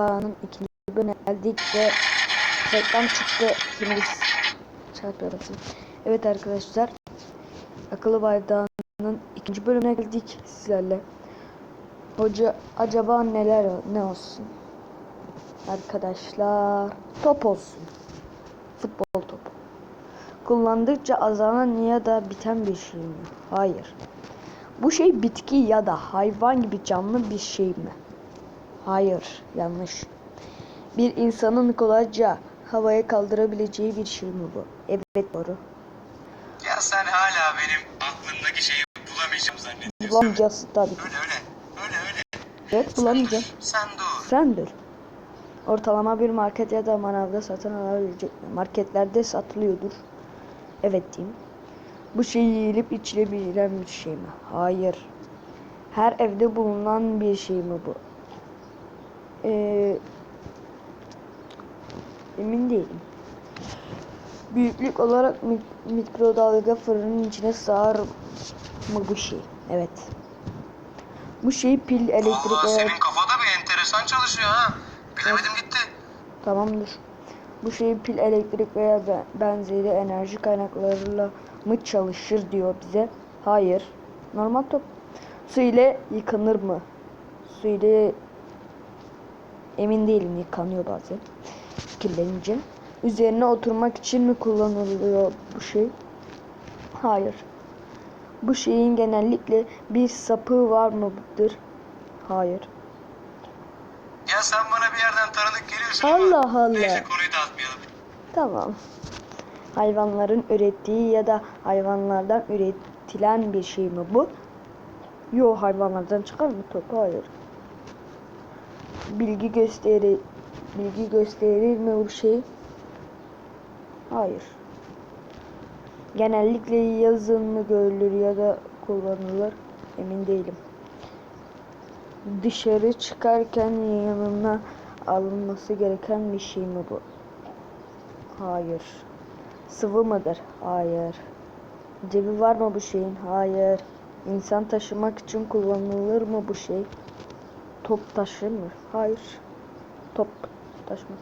Acaba'nın ikinci bölümüne geldik ve reklam çıktı. Şimdi biz çarpıyoruz. Evet arkadaşlar. Akıllı Bardağı'nın ikinci bölümüne geldik sizlerle. Hoca acaba neler ne olsun? Arkadaşlar top olsun. Futbol topu. Kullandıkça azalan ya da biten bir şey mi? Hayır. Bu şey bitki ya da hayvan gibi canlı bir şey mi? Hayır, yanlış. Bir insanın kolayca havaya kaldırabileceği bir şey mi bu? Evet doğru. Ya sen hala benim aklımdaki şeyi bulamayacağım zannediyorsun. Bulamayacağız tabii. Öyle öyle. Öyle öyle. Evet bulamayacağım. Sen dur. Sen dur. Ortalama bir market ya da manavda satın alabilecek mi? Marketlerde satılıyordur. Evet diyeyim. Bu şey yiyilip içilebilen bir şey mi? Hayır. Her evde bulunan bir şey mi bu? Ee, emin değilim. Büyüklük olarak mi- mikrodalga fırının içine sığar mı bu şey? Evet. Bu şey pil, elektrik veya... senin kafada bir enteresan çalışıyor ha. Bilemedim gitti. Tamamdır. Bu şey pil, elektrik veya be- benzeri enerji kaynaklarıyla mı çalışır diyor bize. Hayır. Normal top. Su ile yıkanır mı? Su ile emin değilim yıkanıyor bazen. Kirlenince. Üzerine oturmak için mi kullanılıyor bu şey? Hayır. Bu şeyin genellikle bir sapı var mıdır? Hayır. Ya sen bana bir yerden tanıdık geliyorsun Allah ama. Allah. Neyse konuyu dağıtmayalım. Tamam. Hayvanların ürettiği ya da hayvanlardan üretilen bir şey mi bu? Yo hayvanlardan çıkar mı top? Hayır. Bilgi gösteri bilgi gösterir mi bu şey? Hayır. Genellikle yazın mı görülür ya da kullanılır? Emin değilim. Dışarı çıkarken yanına alınması gereken bir şey mi bu? Hayır. Sıvı mıdır? Hayır. Cebi var mı bu şeyin? Hayır. İnsan taşımak için kullanılır mı bu şey? Top taşır mı? Hayır. Top taşımaz.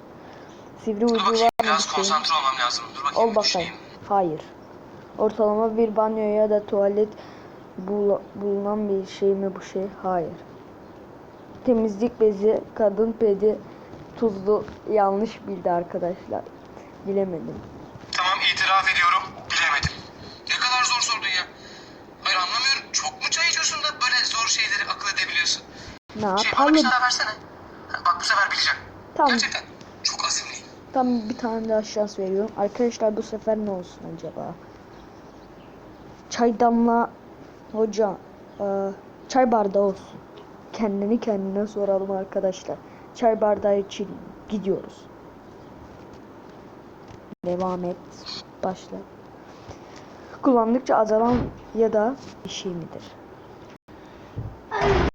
Sivri ucu var mı biraz konsantre olmam lazım. Dur bakayım Ol bakayım. Hayır. Ortalama bir banyo ya da tuvalet bul- bulunan bir şey mi bu şey? Hayır. Temizlik bezi, kadın pedi, tuzlu yanlış bildi arkadaşlar. Bilemedim. Ne Şey bana yapalım? bir daha versene. Bak bu sefer bileceğim. Tamam. Gerçekten çok azimliyim. Tam bir tane daha şans veriyorum. Arkadaşlar bu sefer ne olsun acaba? Çay damla hoca e, çay bardağı olsun. Kendini kendine soralım arkadaşlar. Çay bardağı için gidiyoruz. Devam et. Başla. Kullandıkça azalan ya da bir şey midir?